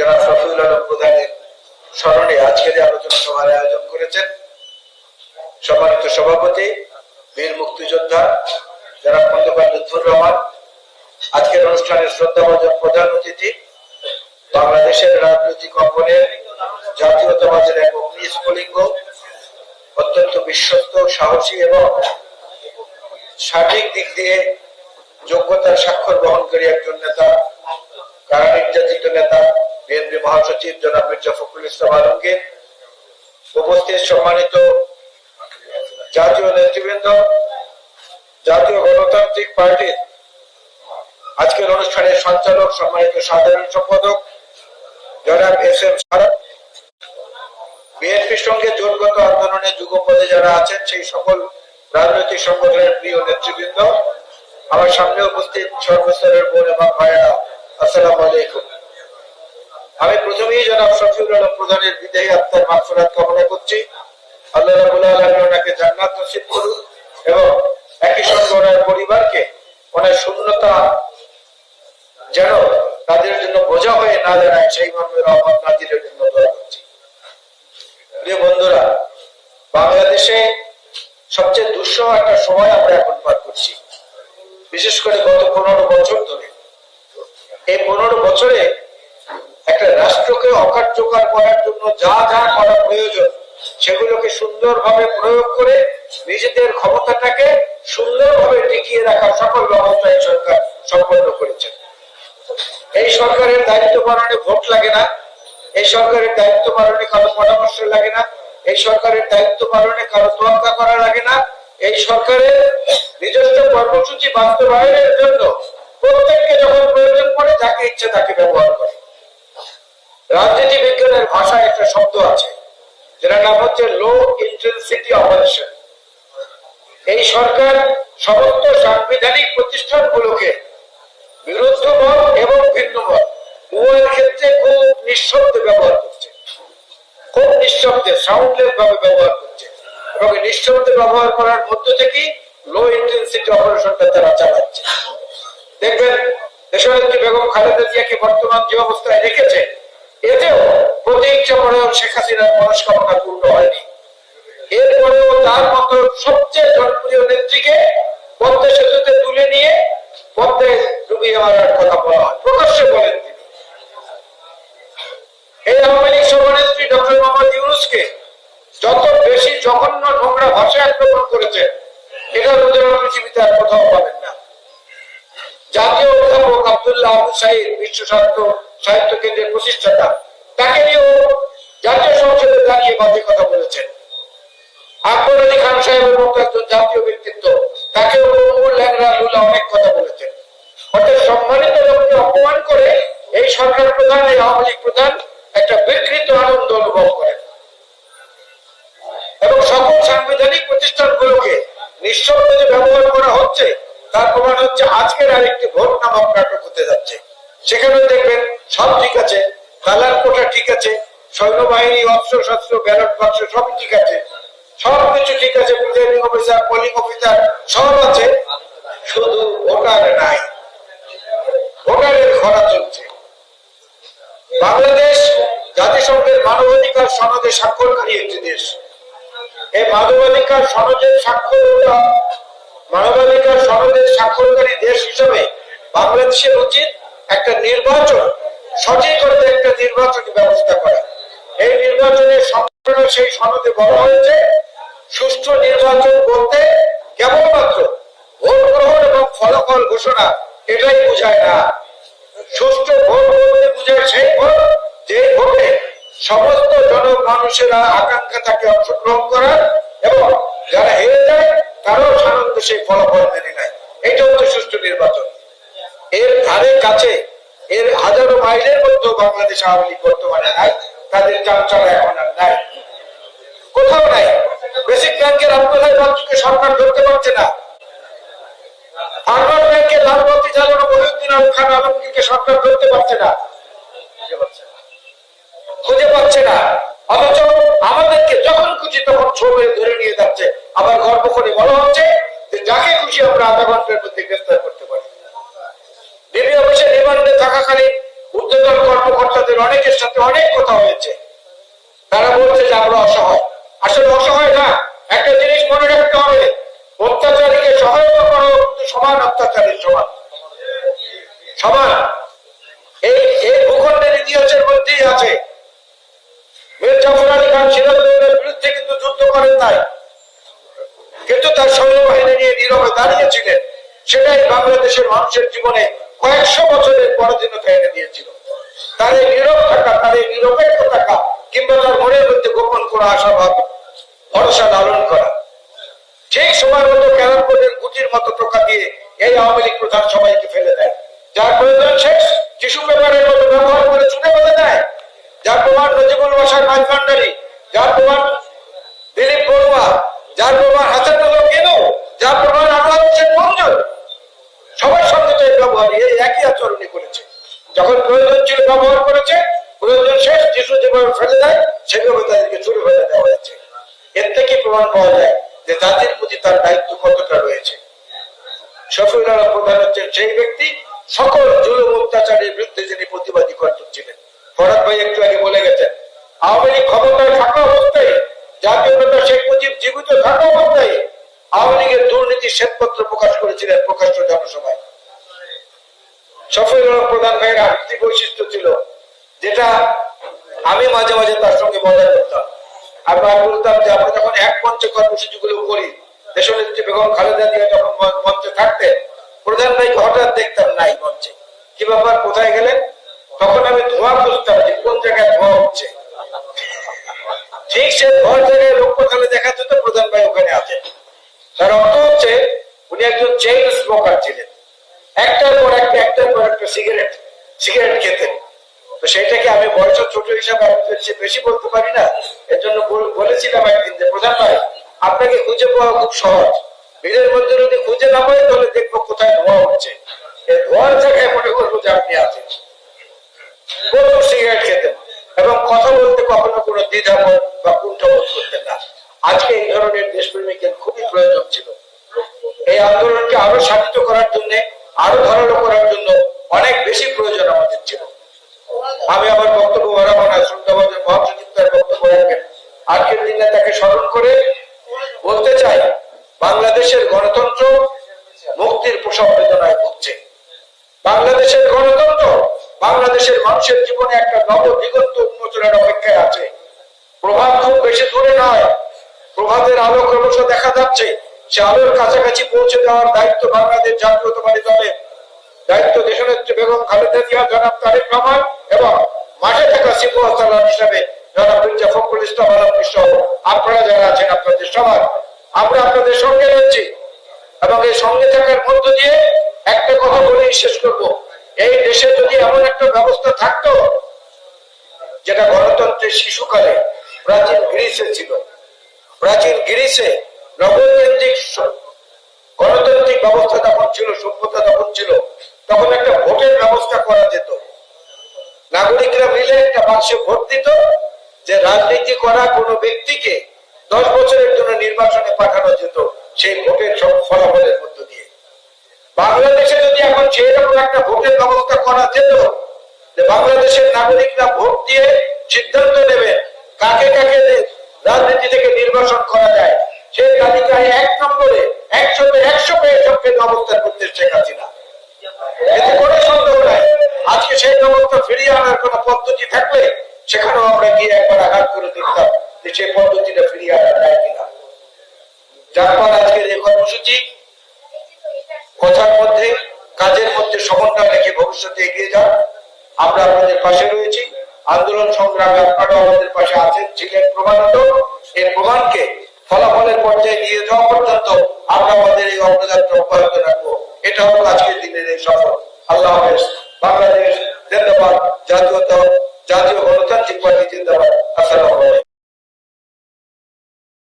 শফিউল আলম প্রধানের স্মরণে আজকের আলোচনা সভার আয়োজন করেছেন সম্মানিত সভাপতি, বীর মুক্তিযোদ্ধা জনাব খন্দকার লুৎফুর রহমান। আজকের অনুষ্ঠানের শ্রদ্ধাভাজন প্রধান অতিথি বাংলাদেশের রাজনৈতিক অঙ্গনের জাতীয়তাবাদের এক অগ্নি স্ফুলিঙ্গ, অত্যন্ত বিশ্বস্ত, সাহসী এবং সঠিক দিক দিয়ে যোগ্যতার স্বাক্ষর বহনকারী একজন নেতা, কারা নির্যাতিত নেতা বিএনপি মহাসচিব জনাব মির্জা ফখরুল ইসলাম আলমগীর, উপস্থিত সম্মানিত জাতীয় নেতৃবৃন্দ, জাতীয় গণতান্ত্রিক পার্টির আজকের অনুষ্ঠানের সঞ্চালক সম্মানিত সাধারণ সম্পাদক জনাব এস এম সারাপ বিএনপির সঙ্গে জোটগত আন্দোলনে যুগপদে যারা আছেন সেই সকল রাজনৈতিক সংগঠনের প্রিয় নেতৃবৃন্দ, আমার সামনে উপস্থিত সর্বস্তরের বোন এবং ভাইয়েরা, আসসালাম আলাইকুম। আমি প্রথমেই জনাব শফিউল আলম প্রধানের বিদায়ী আত্মার মাগফিরাত কামনা করছি। আল্লাহ আলামিন ওনাকে জান্নাত নসিব করুন এবং একই সঙ্গে ওনার পরিবারকে ওনার শূন্যতা যেন তাদের জন্য বোঝা হয়ে না দাঁড়ায়, সেই মর্মে রহমান নাজিরের জন্য দোয়া করছি। প্রিয় বন্ধুরা, বাংলাদেশে সবচেয়ে দুঃসহ একটা সময় আমরা এখন পার করছি। বিশেষ করে গত পনেরো বছর ধরে। এই পনেরো বছরে একটা রাষ্ট্রকে অকার্যকর করার জন্য যা যা করা প্রয়োজন, সেগুলোকে সুন্দরভাবে প্রয়োগ করে নিজেদের ক্ষমতাটাকে সুন্দরভাবে টিকিয়ে রাখার সকল ব্যবস্থা এই সরকার সম্পন্ন করেছে এই সরকারের দায়িত্ব পালনে ভোট লাগে না, এই সরকারের দায়িত্ব পালনে কারও পরামর্শ লাগে না, এই সরকারের দায়িত্ব পালনে কারও তোয়াক্কা করা লাগে না। এই সরকারের নিজস্ব কর্মসূচি বাস্তবায়নের জন্য প্রত্যেককে যখন প্রয়োজন পড়ে, যাকে ইচ্ছে তাকে ব্যবহার করে। রাজনীতি বিজ্ঞানের ভাষায় একটা শব্দ আছে যেটা নাম হচ্ছে লো ইন্টেন্সিটি অপারেশন এই সরকার সমস্ত সাংবিধানিক প্রতিষ্ঠানগুলোকে বিরুদ্ধ মত এবং ভিন্ন মত, উভয়ের ক্ষেত্রে খুব নিঃশব্দে ব্যবহার করছে। খুব নিঃশব্দে সাউন্ডলেস ভাবে ব্যবহার করছে। এবং নিঃশব্দে ব্যবহার করার মধ্য থেকেই লো ইন্টেন্সিটি অপারেশনটা তারা চালাচ্ছে। দেখবেন, দেশনেত্রী বেগম খালেদা জিয়াকে বর্তমান যে অবস্থায় রেখেছে এতেও প্রতি ইচ্ছা শেখ হাসিনার মনস্কামনা পূর্ণ হয়নি। এরপরেও তার মতো সবচেয়ে জনপ্রিয় নেত্রীকে পদ্মা সেতুতে তুলে নিয়ে পদ্মায় ডুবিয়ে মারার কথা বলা হয়, প্রকাশ্যে বলেন তিনি। এই আওয়ামী লীগ সভানেত্রী ডক্টর মোহাম্মদ ইউনুসকে যত বেশি জঘন্য নোংরা ভাষায় আক্রমণ করেছে এটার উদাহরণ পৃথিবীতে আর কোথাও পাবেন না। জাতীয় অধ্যাপক আবদুল্লাহ আবু বিশ্ব সাহিত্য কেন্দ্রের প্রতিষ্ঠাতা, তাকে নিয়েও জাতীয় সংসদে দাঁড়িয়ে বাজে কথা বলেছেন। আকবর আলী খান সাহেবের মতো একজন জাতীয় ব্যক্তিত্ব, তাকেও ল্যাংরা লুলা অনেক কথা বলেছেন। অর্থাৎ সম্মানিত লোককে অপমান করে এই সরকার প্রধান, এই আওয়ামী লীগ প্রধান একটা বিকৃত আনন্দ অনুভব করেন। এবং সকল সাংবিধানিক প্রতিষ্ঠানগুলোকে নিঃশব্দে যে ব্যবহার করা হচ্ছে, তার প্রমাণ হচ্ছে আজকের আরেকটি ভোট নামক নাটক হতে যাচ্ছে। সেখানে দেখবেন সব ঠিক আছে, কালার কোটা ঠিক আছে, সৈন্যবাহিনী, অস্ত্র শস্ত্র, ব্যালট বাক্স, সব ঠিক আছে। সব কিছু ঠিক আছে প্রিজাইডিং অফিসার পোলিং অফিসার সব আছে। শুধু ভোটার নাই, ভোটারের চলছে। বাংলাদেশ জাতিসংঘের মানবাধিকার সনদে স্বাক্ষরকারী একটি দেশ। এই মানবাধিকার সনদের স্বাক্ষরতা মানবাধিকার সনদের স্বাক্ষরকারী দেশ হিসেবে বাংলাদেশের উচিত একটা নির্বাচন সঠিক করতে একটা নির্বাচনী ব্যবস্থা করা। এই নির্বাচনের সম্পূর্ণ সেই সনদে বলা হয়েছে, সুষ্ঠু নির্বাচন বলতে কেবলমাত্র ভোট গ্রহণ এবং ফলাফল ঘোষণা এটাই বোঝায় না। সুষ্ঠু ভোট বলতে বোঝায় সেই ভোট যে ভোটে সমস্ত জন মানুষেরা আকাঙ্ক্ষা থাকে অংশগ্রহণ করার এবং যারা হেরে যায়, তারাও সানন্দ সেই ফলাফল মেনে নেয়। এটা হচ্ছে সুষ্ঠু নির্বাচন। এর ধারে কাছে, এর হাজারো মাইলের মধ্যে বাংলাদেশ আওয়ামী লীগ বর্তমানে নাই, তাদের চামচারা এখন আর নাই। কোথাও নাই। বেসিক ব্যাংকের আব্দুল্লাহ বাচ্চুকে সরকার ধরতে পারছে না। ফার্মার ব্যাংকের মহিউদ্দিন খান আলমগীরকে সরকার ধরতে পারছে না। খুঁজে পাচ্ছে না। অথচ আমাদেরকে যখন খুশি তখন ছবি ধরে নিয়ে যাচ্ছে। আবার গর্ব করে বলা হচ্ছে যে, যাকে খুশি আমরা আধা ঘণ্টার মধ্যে গ্রেফতার করতে পারি। ডিবি অফিসে রিমান্ডে থাকাকালীন উদ্যোতন কর্মকর্তা তাদের অনেকের সাথে অনেক কথা হয়েছে। তারা বলছে যে আমরা অসহায়। আসলে অসহায় না, একটা জিনিস মনে রাখতে হবে, অত্যাচারীকে সহায়তা করো কিন্তু সমান অত্যাচারীর সমান। সমান। এই এই ভূখণ্ডের ইতিহাসের মধ্যেই আছে। মীর জাফর খান সিরাজউদ্দৌলার বিরুদ্ধে কিন্তু যুদ্ধ করেন নাই। কিন্তু তার সৈন্যবাহিনী নিয়ে নীরবে দাঁড়িয়েছিলেন। সেটাই বাংলাদেশের মানুষের জীবনে কয়েকশো বছরের পরাধীনতা এনে দিয়েছিল। এই নীরব থাকা এই নিরপেক্ষ থাকা, কিংবা তার মনের মধ্যে গোপন করা আশাভাব, ভরসা লালন করা। ঠিক সময় মতো ক্যারাম বোর্ডের গুটির মতো টোকা দিয়ে এই আওয়ামী লীগ প্রধান সবাইকে ফেলে দেয়। যার প্রয়োজন শেষ টিস্যু পেপারের মতো ব্যবহার করে ছুটে বেঁধে দেয় যার প্রমাণ নজিবুল বাসার রাজভান্ডারী যার প্রমাণ দিলীপ বড়ুয়া, যার প্রমাণ হাসানুল্লাহ কেনু, যার প্রমাণ আনোয়ার হোসেন মঞ্জুর, সবার সঙ্গে এই একই আচরণই করেছে। যখন প্রয়োজন ছিল ব্যবহার করেছে, প্রয়োজন শেষ টিস্যু যেভাবে ফেলে দেয়, সেভাবে তাদেরকে দেওয়া হয়েছে। এর থেকে প্রমাণ পাওয়া যায় যে জাতির প্রতি তার দায়িত্ব কতটা রয়েছে। শফিউল প্রধান হচ্ছেন সেই ব্যক্তি, সকল জুলুম, অত্যাচারের বিরুদ্ধে যিনি প্রতিবাদী কর্তব্য ছিলেন। ফরাদ ভাই একটু আগে বলে গেছেন, আওয়ামী লীগ ক্ষমতায় থাকা অবস্থায়, জাতীয় নেতা শেখ মুজিব জীবিত থাকা অবস্থায়, আওয়ামী লীগের দুর্নীতি শ্বেতপত্র প্রকাশ করেছিলেন প্রকাশ্য জনসভায়। আলম প্রধান ভাইয়ের আরেকটি বৈশিষ্ট্য ছিল, যেটা আমি মাঝে মাঝে তার সঙ্গে মজা করতাম। আমরা বলতাম যে, আমরা যখন এক মঞ্চে কর্মসূচি গুলো করি বেগম খালেদা যখন মঞ্চে প্রধান হঠাৎ দেখতাম, নাই মঞ্চে। কি ব্যাপার, কোথায় গেলেন? তখন আমি ধোঁয়া খুঁজতাম যে, কোন জায়গায় ধোঁয়া হচ্ছে ঠিক সে ধোঁয়ার জায়গায় লক্ষ্য তাহলে দেখা যেত প্রধান ভাই ওখানে আছেন। তার অর্থ হচ্ছে, উনি একজন চেইন স্মোকার ছিলেন। একটার পর একটা, একটার পর একটা সিগারেট সিগারেট খেতেন তো সেটাকে আমি বয়স ছোট হিসাবে বেশি বলতে পারি না, এর জন্য বলেছিলাম একদিন যে, প্রধান ভাই, আপনাকে খুঁজে পাওয়া খুব সহজ। ভিড়ের মধ্যে যদি খুঁজে না পাই, তাহলে দেখব কোথায় ধোঁয়া এই ধোঁয়ার জায়গায় মনে করব যে আপনি আছেন। প্রচুর সিগারেট খেতেন এবং কথা বলতে কখনো কোনো দ্বিধাবোধ বা কুণ্ঠবোধ করতেন না। আজকে এই ধরনের দেশপ্রেমিকের খুবই প্রয়োজন ছিল। এই আন্দোলনকে আরও সাধিত করার জন্য আরও ধারালো করার জন্য অনেক বেশি প্রয়োজন আমাদের ছিল আমি আমার বক্তব্য বাড়াবো না শ্রদ্ধাবাদের মহাসচিব বক্তব্য রাখবেন আজকের দিনে তাকে স্মরণ করে বলতে চাই, বাংলাদেশের গণতন্ত্র মুক্তির প্রসব বেদনায় ভুগছে। বাংলাদেশের গণতন্ত্র বাংলাদেশের মানুষের জীবনে একটা নব দিগন্ত উন্মোচনের অপেক্ষায় আছে। প্রভাব খুব বেশি দূরে নয়। প্রভাতের আলো ক্রমশ দেখা যাচ্ছে। সে আলোর কাছাকাছি পৌঁছে দেওয়ার দায়িত্ব বাংলাদেশ জাতীয়তাবাদী দলের দায়িত্ব দেশনেত্রী বেগম খালেদা জিয়া, জনাব তারেক রহমান এবং মাঠে থাকা সিপু হিসাবে জনাব মির্জা ফখরুল ইসলাম সহ আপনারা যারা আছেন আপনাদের সবার, আমরা আপনাদের সঙ্গে রয়েছি এবং এই সঙ্গে থাকার মধ্য দিয়ে একটা কথা বলেই শেষ করব। এই দেশে যদি এমন একটা ব্যবস্থা থাকতো, যেটা গণতন্ত্রের শিশুকালে প্রাচীন গ্রিসে ছিল, প্রাচীন গ্রিসে নগরকেন্দ্রিক গণতান্ত্রিক ব্যবস্থা যখন ছিল, সভ্যতা যখন ছিল, তখন একটা ভোটের ব্যবস্থা করা যেত। নাগরিকরা মিলে একটা বাক্সে ভোট দিত যে রাজনীতি করা কোনো ব্যক্তিকে দশ বছরের জন্য নির্বাচনে পাঠানো যেত সেই ভোটের সব ফলাফলের মধ্য দিয়ে। বাংলাদেশে যদি এখন সেই রকম একটা ভোটের ব্যবস্থা করা যেত, যে বাংলাদেশের নাগরিকরা ভোট দিয়ে সিদ্ধান্ত নেবে কাকে কাকে রাজনীতি থেকে নির্বাচন করা যায় সেই তালিকায় এক নম্বরে একশো পেয়ে অবস্থান করতে শেখ হাসিনা এতে সন্দেহ নাই। আজকে সেই ফিরিয়ে আনার পদ্ধতি থাকলে সেখানেও আমরা গিয়ে একবার আঘাত করে দেখতাম যে সেই পদ্ধতিটা ফিরিয়ে আনা যায় কিনা। যার পর আজকের এই কর্মসূচি, কথার মধ্যে, কাজের মধ্যে সমন্বয় রেখে ভবিষ্যতে এগিয়ে যান। আমরা আপনাদের পাশে রয়েছি। আন্দোলন সংগ্রামে আপনারাও আমাদের পাশে আছেন। ছিলেন প্রমাণত। এই প্রমাণকে ফলাফলের পর্যায়ে নিয়ে যাওয়া পর্যন্ত আমরা আমাদের এই অগ্রযাত্রা অব্যাহত রাখব। এটা হলো আজকের দিনের এই সফর। আল্লাহ হাফেজ। বাংলাদেশ জাতীয়তা জাতীয় গণতান্ত্রিক পার্টি, জিন্দাবাদ। আসসালামু